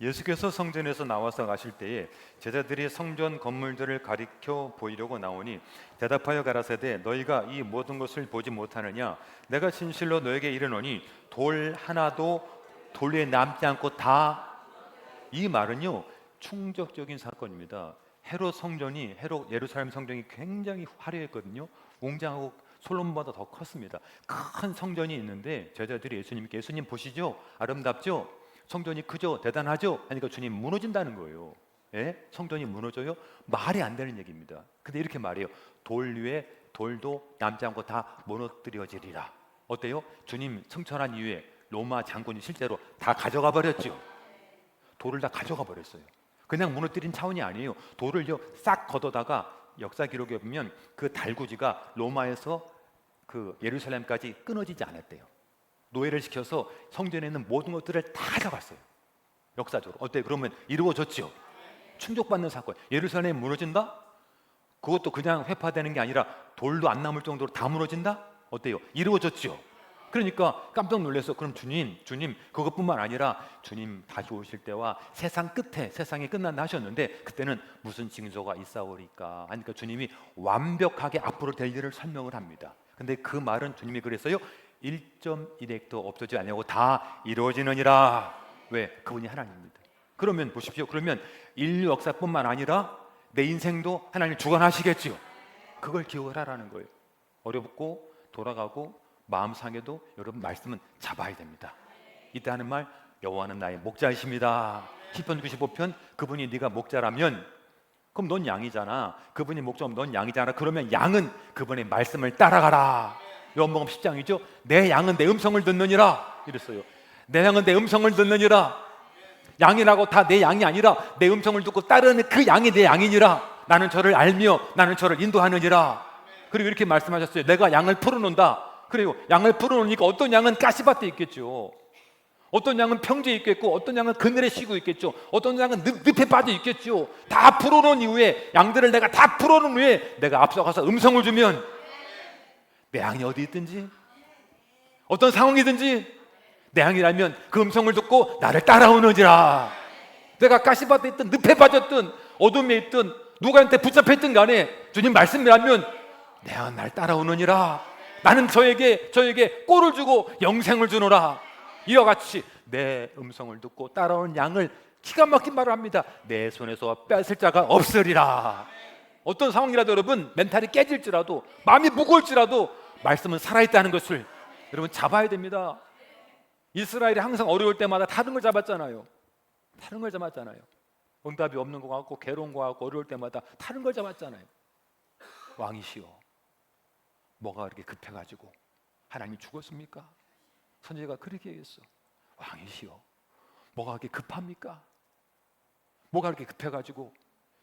예수께서 성전에서 나와서 가실 때에 제자들이 성전 건물들을 가리켜 보이려고 나오니 대답하여 가라사대 너희가 이 모든 것을 보지 못하느냐 내가 진실로 너에게 이르노니 돌 하나도 돌 위에 남지 않고 다 이 말은요 충격적인 사건입니다. 헤롯 성전이 헤롯 예루살렘 성전이 굉장히 화려했거든요. 웅장하고 솔로몬보다 더 컸습니다. 큰 성전이 있는데 제자들이 예수님께 예수님 보시죠 아름답죠 성전이 크죠 대단하죠 하니까 주님 무너진다는 거예요. 예? 성전이 무너져요? 말이 안 되는 얘기입니다. 근데 이렇게 말해요. 돌 위에 돌도 남지 않고 다 무너뜨려지리라. 어때요? 주님 승천한 이후에 로마 장군이 실제로 다 가져가 버렸죠. 돌을 다 가져가 버렸어요. 그냥 무너뜨린 차원이 아니에요. 돌을요 싹 걷어다가 역사 기록에 보면 그 달구지가 로마에서 그 예루살렘까지 끊어지지 않았대요. 노예를 시켜서 성전에 있는 모든 것들을 다 가져갔어요. 역사적으로 어때? 그러면 이루어졌죠. 충격받는 사건. 예루살렘이 무너진다? 그것도 그냥 회파되는 게 아니라 돌도 안 남을 정도로 다 무너진다? 어때요? 이루어졌죠. 그러니까 깜짝 놀라서 그럼 주님, 주님 그것뿐만 아니라 주님 다시 오실 때와 세상 끝에 세상이 끝난다 하셨는데 그때는 무슨 징조가 있사오리까 하니까 주님이 완벽하게 앞으로 될 일을 설명을 합니다. 근데 그 말은 주님이 그랬어요. 1.1핵도 없어지지 아니하고 다 이루어지느니라. 왜? 그분이 하나님입니다. 그러면 보십시오. 그러면 인류 역사뿐만 아니라 내 인생도 하나님 주관하시겠지요. 그걸 기억을 하라는 거예요. 어렵고 돌아가고 마음 상해도 여러분 말씀은 잡아야 됩니다. 이때 하는 말 여호와는 나의 목자이십니다. 시편 95편 그분이 네가 목자라면 그럼 넌 양이잖아. 그분이 목자면 넌 양이잖아. 그러면 양은 그분의 말씀을 따라가라. 요한복음 10장이죠. 내 양은 내 음성을 듣느니라 이랬어요. 내 양은 내 음성을 듣느니라. 양이라고 다 내 양이 아니라 내 음성을 듣고 따르는 그 양이 내 양이니라. 나는 저를 알며 나는 저를 인도하느니라. 그리고 이렇게 말씀하셨어요. 내가 양을 풀어놓는다. 그래요. 양을 풀어놓으니까 어떤 양은 가시밭에 있겠죠. 어떤 양은 평지에 있겠고 어떤 양은 그늘에 쉬고 있겠죠. 어떤 양은 늪, 늪에 빠져 있겠죠. 다 풀어놓은 이후에 양들을 내가 다 풀어놓은 후에 내가 앞서가서 음성을 주면 내 양이 어디 있든지 어떤 상황이든지 내 양이라면 그 음성을 듣고 나를 따라오는지라. 내가 가시밭에 있든 늪에 빠졌든 어둠에 있든 누구한테 붙잡혀 있든 간에 주님 말씀이라면 내 양은 날 따라오느니라. 나는 저에게 저에게 꼴을 주고 영생을 주노라. 이와 같이 내 음성을 듣고 따라오는 양을 기가 막힌 말을 합니다. 내 손에서 뺏을 자가 없으리라. 어떤 상황이라도 여러분 멘탈이 깨질지라도 마음이 무거울지라도 말씀은 살아있다는 것을 여러분 잡아야 됩니다. 이스라엘이 항상 어려울 때마다 다른 걸 잡았잖아요. 다른 걸 잡았잖아요. 응답이 없는 것 같고 괴로운 것 같고 어려울 때마다 다른 걸 잡았잖아요. 왕이시여, 뭐가 그렇게 급해가지고 하나님 죽었습니까? 선지자가 그렇게 얘기했어. 왕이시여, 뭐가 그렇게 급합니까? 뭐가 그렇게 급해가지고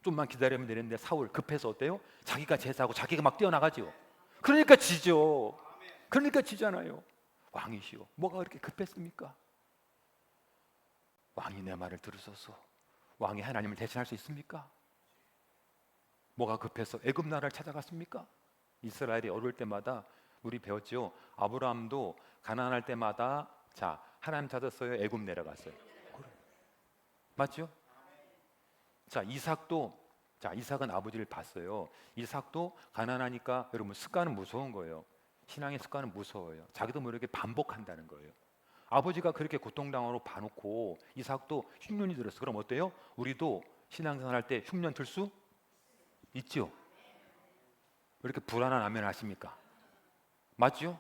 좀만 기다리면 되는데 사울 급해서 어때요? 자기가 제사하고 자기가 막 뛰어나가지요. 그러니까 지죠. 그러니까 지잖아요. 왕이시여, 뭐가 그렇게 급했습니까? 왕이 내 말을 들으소서. 왕이 하나님을 대신할 수 있습니까? 뭐가 급해서 애굽 나라를 찾아갔습니까? 이스라엘이 어려울 때마다 우리 배웠죠. 아브라함도 가난할 때마다 자 하나님 찾았어요. 애굽 내려갔어요. 맞죠? 자 이삭도 자 이삭은 아버지를 봤어요. 이삭도 가난하니까 여러분 습관은 무서운 거예요. 신앙의 습관은 무서워요. 자기도 모르게 반복한다는 거예요. 아버지가 그렇게 고통당하고 봐놓고 이삭도 흉년이 들었어. 그럼 어때요? 우리도 신앙생활 할 때 흉년 들 수 있죠. 왜 이렇게 불안한 아멘 하십니까? 맞죠?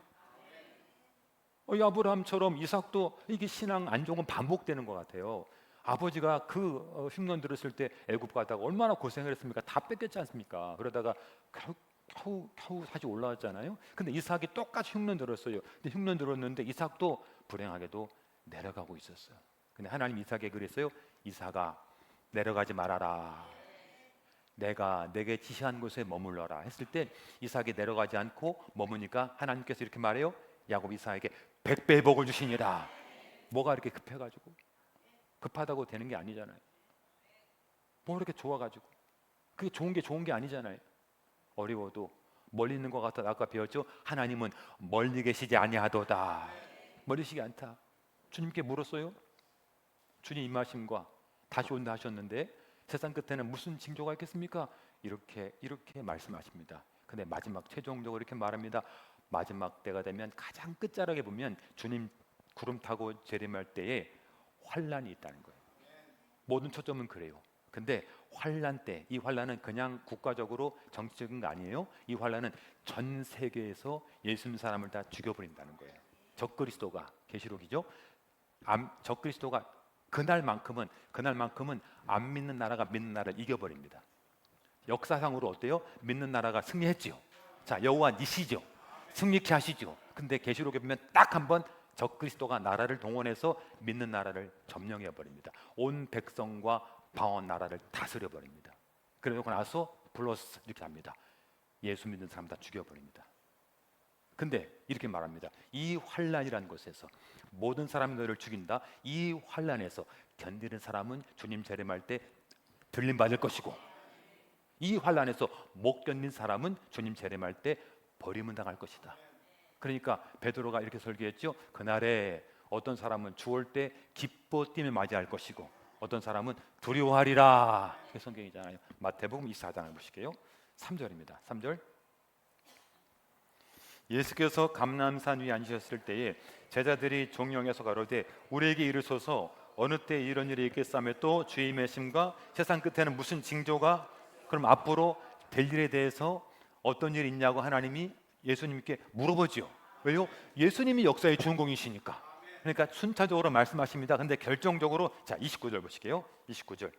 어, 이 아브라함처럼 이삭도 이게 신앙 안 좋은 건 반복되는 것 같아요. 아버지가 그 어, 흉년 들었을 때 애굽 가다가 얼마나 고생을 했습니까? 다 뺏겼지 않습니까? 그러다가 겨우 겨우, 겨우 다시 올라왔잖아요. 근데 이삭이 똑같이 흉년 들었어요. 근데 흉년 들었는데 이삭도 불행하게도 내려가고 있었어요. 근데 하나님 이삭에게 그랬어요. 이삭아 내려가지 말아라. 내가 내게 지시한 곳에 머물러라 했을 때 이삭이 내려가지 않고 머무니까 하나님께서 이렇게 말해요. 야곱 이삭에게 백배의 복을 주시니라. 뭐가 이렇게 급해가지고 급하다고 되는 게 아니잖아요. 뭐 이렇게 좋아가지고 그게 좋은 게 좋은 게 아니잖아요. 어려워도 멀리 있는 것 같아 아까 배웠죠. 하나님은 멀리 계시지 아니하도다. 멀리시지 않다. 주님께 물었어요. 주님 임하심과 다시 온다 하셨는데 세상 끝에는 무슨 징조가 있겠습니까? 이렇게 이렇게 말씀하십니다. 근데 마지막 최종적으로 이렇게 말합니다. 마지막 때가 되면 가장 끝자락에 보면 주님 구름 타고 재림할 때에 환란이 있다는 거예요. 모든 초점은 그래요. 근데 환란 때 이 환란은 그냥 국가적으로 정치적인 거 아니에요. 이 환란은 전 세계에서 예수 믿는 사람을 다 죽여버린다는 거예요. 적그리스도가 계시록이죠. 암, 적그리스도가 그날만큼은 그날만큼은 안 믿는 나라가 믿는 나라를 이겨버립니다. 역사상으로 어때요? 믿는 나라가 승리했지요. 자 여호와 니시죠. 승리케 하시죠. 근데 계시록에 보면 딱 한 번 적그리스도가 나라를 동원해서 믿는 나라를 점령해 버립니다. 온 백성과 방언 나라를 다스려 버립니다. 그러고 나서 플러스 이렇게 합니다. 예수 믿는 사람 다 죽여 버립니다. 근데 이렇게 말합니다. 이 환란이라는 곳에서 모든 사람이 너를 죽인다. 이 환란에서 견디는 사람은 주님 재림할 때 들림 받을 것이고 이 환란에서 못 견딘 사람은 주님 재림할 때 버림은 당할 것이다. 그러니까 베드로가 이렇게 설교했죠. 그날에 어떤 사람은 주올 때 기뻐 뛰며 맞이할 것이고 어떤 사람은 두려워하리라. 그게 성경이잖아요. 마태복음 24장을 보실게요. 3절입니다. 3절. 예수께서 감람산 위에 앉으셨을 때에 제자들이 종영에서 가로되 우리에게 이르소서 어느 때 이런 일이 있겠사며 또 주의 메심과 세상 끝에는 무슨 징조가 그럼 앞으로 될 일에 대해서 어떤 일이 있냐고 하나님이 예수님께 물어보지요. 왜요? 예수님이 역사의 주인공이시니까. 그러니까 순차적으로 말씀하십니다. 근데 결정적으로 자 29절 보실게요. 29절.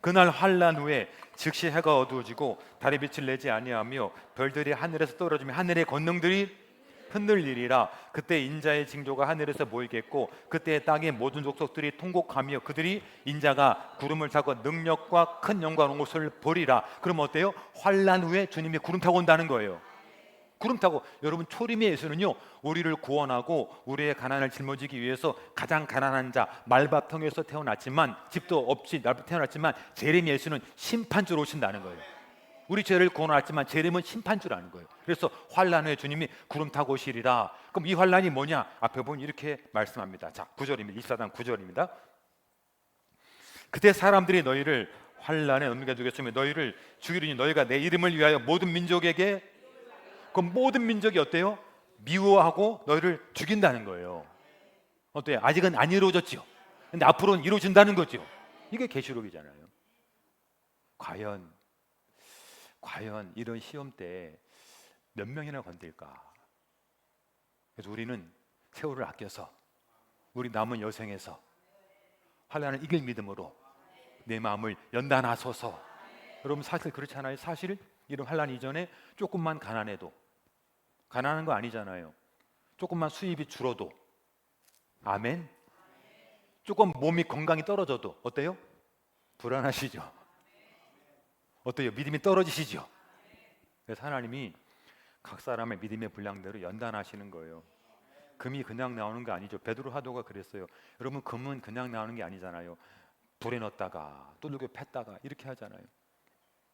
그날 환란 후에 즉시 해가 어두워지고 달의 빛을 내지 아니하며 별들이 하늘에서 떨어지며 하늘의 권능들이 흔들리리라 그때 인자의 징조가 하늘에서 보이겠고 그때 땅의 모든 족속들이 통곡하며 그들이 인자가 구름을 타고 능력과 큰 영광 옷을 보리라 그럼 어때요? 환란 후에 주님이 구름 타고 온다는 거예요 구름 타고 여러분 초림의 예수는요 우리를 구원하고 우리의 가난을 짊어지기 위해서 가장 가난한 자 말바통에서 태어났지만 집도 없이 날 태어났지만 재림 예수는 심판주로 오신다는 거예요. 우리 죄를 구원하지만 재림은 심판주라는 거예요. 그래서 환란 후에 주님이 구름 타고 오시리라. 그럼 이 환란이 뭐냐? 앞에 보면 이렇게 말씀합니다. 자, 9절입니다. 24장 9절입니다. 그때 사람들이 너희를 환란에 넘겨 주겠으며 너희를 죽이리니 너희가 내 이름을 위하여 모든 민족에게 그 모든 민족이 어때요? 미워하고 너희를 죽인다는 거예요. 어때요? 아직은 안 이루어졌지요. 근데 앞으로는 이루어진다는 거죠. 이게 계시록이잖아요. 과연 과연 이런 시험 때 몇 명이나 건들까? 그래서 우리는 세월을 아껴서 우리 남은 여생에서 환란을 이길 믿음으로 내 마음을 연단하소서. 여러분 사실 그렇잖아요. 사실 이런 환란 이전에 조금만 가난해도 가난한 거 아니잖아요. 조금만 수입이 줄어도 아멘. 조금 몸이 건강이 떨어져도 어때요? 불안하시죠? 어때요? 믿음이 떨어지시죠? 그래서 하나님이 각 사람의 믿음의 분량대로 연단하시는 거예요. 금이 그냥 나오는 거 아니죠. 베드로 하도가 그랬어요. 여러분 금은 그냥 나오는 게 아니잖아요. 불에 넣었다가 또 누구 팼다가 이렇게 하잖아요.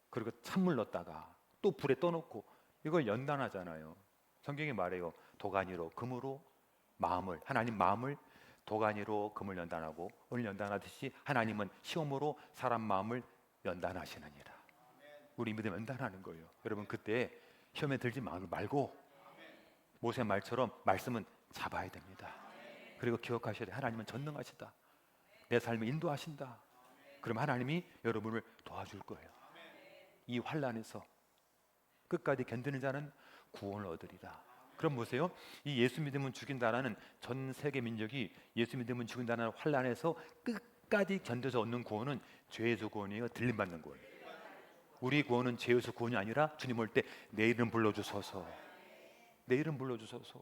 그리고 찬물 넣었다가 또 불에 떠놓고 이걸 연단하잖아요. 성경이 말해요. 도가니로 금으로 마음을 하나님 마음을 도가니로 금을 연단하고 오늘 연단하듯이 하나님은 시험으로 사람 마음을 연단하시느니라. 우리 믿음 연단하는 거예요. 여러분 그때 시험에 들지 말고 모세 말처럼 말씀은 잡아야 됩니다. 그리고 기억하셔야 돼. 하나님은 전능하시다. 내 삶을 인도하신다. 그럼 하나님이 여러분을 도와줄 거예요. 이 환란에서 끝까지 견디는 자는 구원을 얻으리라. 그럼 보세요. 이 예수 믿음은 죽인다라는 전 세계 민족이 예수 믿음은 죽인다는 환란에서 끝까지 견뎌서 얻는 구원은 죄에서 구원이에요. 들림 받는 구원. 우리 구원은 죄에서 구원이 아니라 주님 올 때 내 이름 불러주소서. 내 이름 불러주소서.